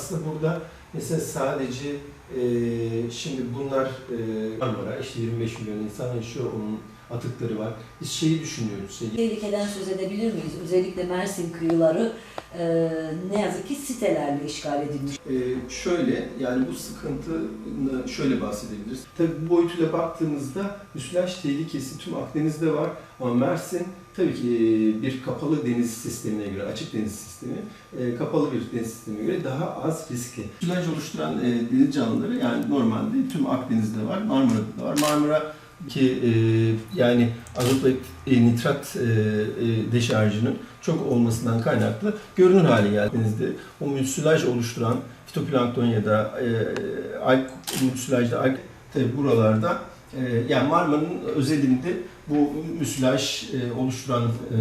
Aslında burada mesela sadece e, şimdi bunlar e, Marmara işte 25 milyon insan yaşıyor onun atıkları var. Biz şeyi düşünüyoruz. Şey, Tehlikeden söz edebilir miyiz? Özellikle Mersin kıyıları e, ne yazık ki sitelerle işgal edilmiş. e, şöyle yani bu sıkıntını şöyle bahsedebiliriz. Tabii bu boyutuyla baktığımızda müsilaj tehlikesi tüm Akdeniz'de var ama Mersin tabii ki e, bir kapalı deniz sistemine göre, açık deniz sistemi, e, kapalı bir deniz sistemine göre daha az riskli. Müsilaj oluşturan e, deniz canlıları yani normalde tüm Akdeniz'de var, Marmara'da da var. Marmara ki e, yani azot ve e, nitrat e, e, deşarjının çok olmasından kaynaklı görünür hale geldi. Denizde o müsilaj oluşturan fitoplankton ya da e, alg, müsilajda alg, tabi buralarda e, yani Marmara'nın özelinde bu müsilaj e, oluşturan e,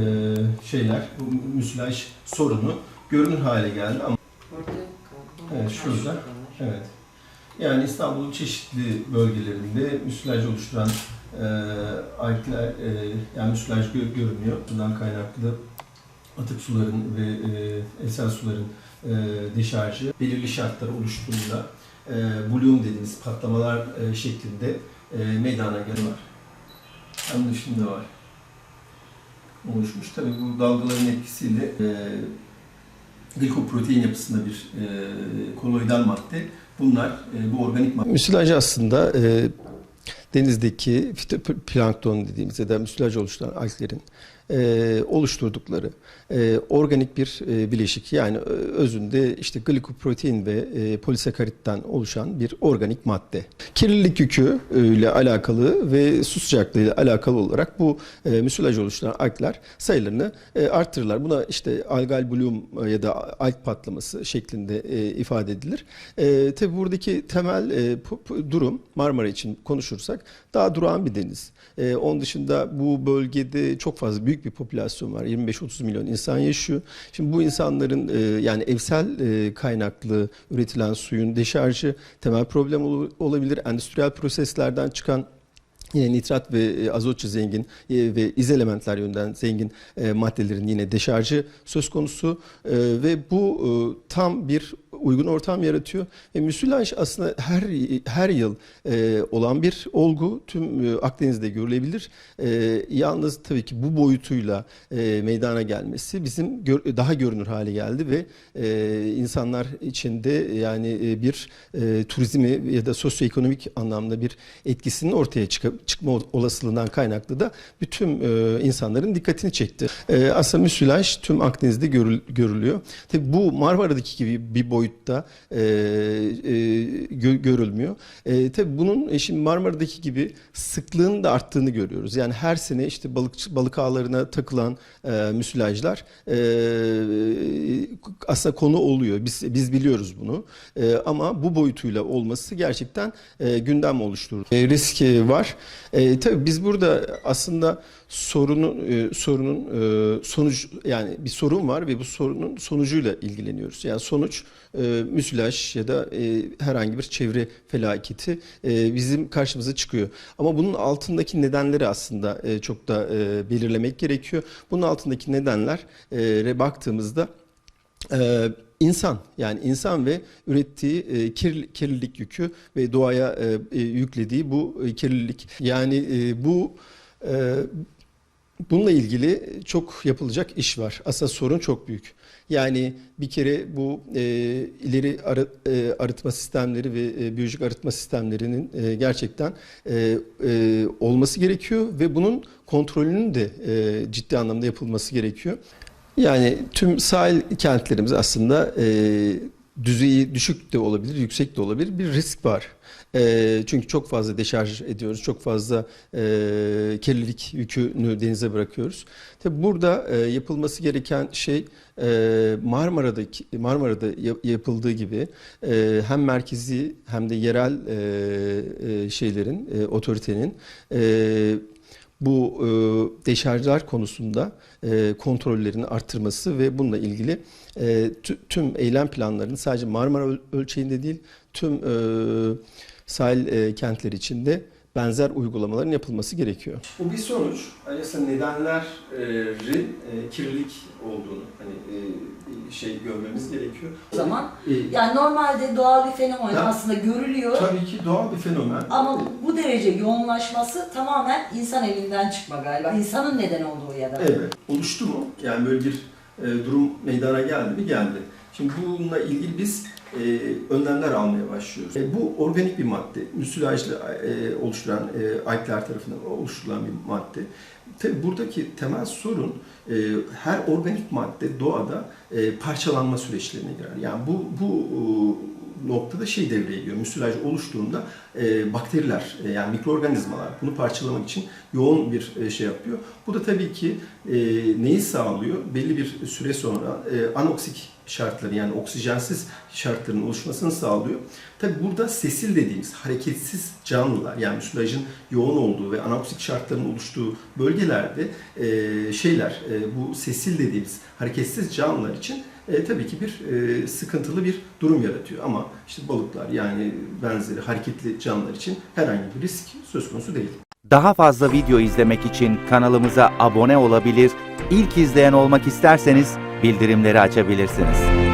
şeyler, bu müsilaj sorunu görünür hale geldi ama Evet, şurada. Evet. Yani İstanbul'un çeşitli bölgelerinde müsilaj oluşturan e, algler, e, yani müsilaj gö- görünüyor. Bundan kaynaklı atık suların ve e, esas suların e, deşarjı belirli şartlar oluştuğunda e, bloom dediğimiz patlamalar e, şeklinde e, meydana geliyor. Hem dışında var. Oluşmuş. Tabii bu dalgaların etkisiyle e, glikoprotein yapısında bir e, koloidal madde. Bunlar e, bu organik madde. Müsilaj aslında e, denizdeki fitoplankton dediğimiz ya da müsilaj oluşturan alglerin e, oluşturdukları e, organik bir e, bileşik yani ö- özünde işte glikoprotein ve e, polisakaritten oluşan bir organik madde. Kirlilik yükü e, ile alakalı ve su sıcaklığı ile alakalı olarak bu e, müsilaj oluşturan algler sayılarını e, arttırırlar. Buna işte algal bloom e, ya da alg patlaması şeklinde e, ifade edilir. E, tabi buradaki temel e, durum Marmara için konuşursak daha durağan bir deniz. E, onun dışında bu bölgede çok fazla büyük bir popülasyon var. 25-30 milyon insan yaşıyor. Şimdi bu insanların e, yani evsel e, kaynaklı üretilen suyun deşarjı temel problem ol- olabilir. Endüstriyel proseslerden çıkan Yine nitrat ve e, azotçu zengin e, ve iz elementler yönden zengin e, maddelerin yine deşarjı söz konusu ve bu tam bir uygun ortam yaratıyor ve müsilaj aslında her her yıl e, olan bir olgu tüm e, Akdeniz'de görülebilir. E, yalnız tabii ki bu boyutuyla e, meydana gelmesi bizim gör- daha görünür hale geldi ve e, insanlar içinde yani e, bir e, turizmi ya da sosyoekonomik anlamda bir etkisinin ortaya çıka- çıkma olasılığından kaynaklı da bütün e, insanların dikkatini çekti. E, aslında müsilaj tüm Akdeniz'de görül- görülüyor. Tabii bu Marmara'daki gibi bir boyutta e, e, gö- görülmüyor. E, tabii bunun e, şimdi Marmara'daki gibi sıklığın da arttığını görüyoruz. Yani her sene işte balıkçı balık ağlarına takılan e, müsilajlar e, aslında konu oluyor. Biz biz biliyoruz bunu. E, ama bu boyutuyla olması gerçekten e, gündem oluşturdu. E, risk e, var. E, tabii biz burada aslında sorunun e, sorunun e, sonuç yani bir sorun var ve bu sorunun sonucuyla ilgileniyoruz. Yani sonuç e, müsilaj ya da e, herhangi bir çevre felaketi e, bizim karşımıza çıkıyor. Ama bunun altındaki nedenleri aslında e, çok da e, belirlemek gerekiyor. Bunun altındaki nedenlere baktığımızda ee, insan yani insan ve ürettiği e, kir- kirlilik yükü ve doğaya e, e, yüklediği bu e, kirlilik yani e, bu e, bununla ilgili çok yapılacak iş var. Aslında sorun çok büyük. Yani bir kere bu e, ileri arı- e, arıtma sistemleri ve e, biyolojik arıtma sistemlerinin e, gerçekten e, e, olması gerekiyor ve bunun kontrolünün de e, ciddi anlamda yapılması gerekiyor. Yani tüm sahil kentlerimiz aslında e, düzeyi düşük de olabilir, yüksek de olabilir bir risk var. E, çünkü çok fazla deşarj ediyoruz, çok fazla e, kirlilik yükünü denize bırakıyoruz. Tabi burada e, yapılması gereken şey e, Marmara'daki Marmara'da ya- yapıldığı gibi e, hem merkezi hem de yerel e, e, şeylerin, e, otoritenin e, bu e, deşarjlar konusunda e, kontrollerin arttırması ve bununla ilgili e, tü- tüm eylem planlarının sadece Marmara öl- ölçeğinde değil tüm e, sahil e, kentler içinde benzer uygulamaların yapılması gerekiyor. Bu bir sonuç. Aslında nedenlerin e, kirlilik olduğunu hani şey görmemiz gerekiyor. O zaman E, yani normalde doğal bir fenomen Ya- aslında görülüyor. tabii ki doğal bir fenomen. Ama bu derece yoğunlaşması tamamen insan elinden çıkma galiba. İnsanın neden olduğu ya da. Evet. Oluştu mu? Yani böyle bir e, durum meydana geldi mi? Geldi. Şimdi bununla ilgili biz e, önlemler almaya başlıyoruz. E, bu organik bir madde. Müsilajlı e, oluşturan, e, alkler tarafından oluşturulan bir madde. Tabii buradaki temel sorun e, her organik madde doğada e, parçalanma süreçlerine girer. Yani bu bu e, noktada şey devreye giriyor. Müsilaj oluştuğunda e, bakteriler e, yani mikroorganizmalar bunu parçalamak için yoğun bir e, şey yapıyor. Bu da tabii ki e, neyi sağlıyor? Belli bir süre sonra e, anoksik şartları yani oksijensiz şartların oluşmasını sağlıyor. Tabii burada sesil dediğimiz hareketsiz canlılar yani müsilajın yoğun olduğu ve anoksik şartların oluştuğu bölgelerde e, şeyler e, bu sesil dediğimiz hareketsiz canlılar için e, tabii ki bir e, sıkıntılı bir durum yaratıyor. Ama işte balıklar yani benzeri hareketli canlılar için herhangi bir risk söz konusu değil. Daha fazla video izlemek için kanalımıza abone olabilir, ilk izleyen olmak isterseniz bildirimleri açabilirsiniz.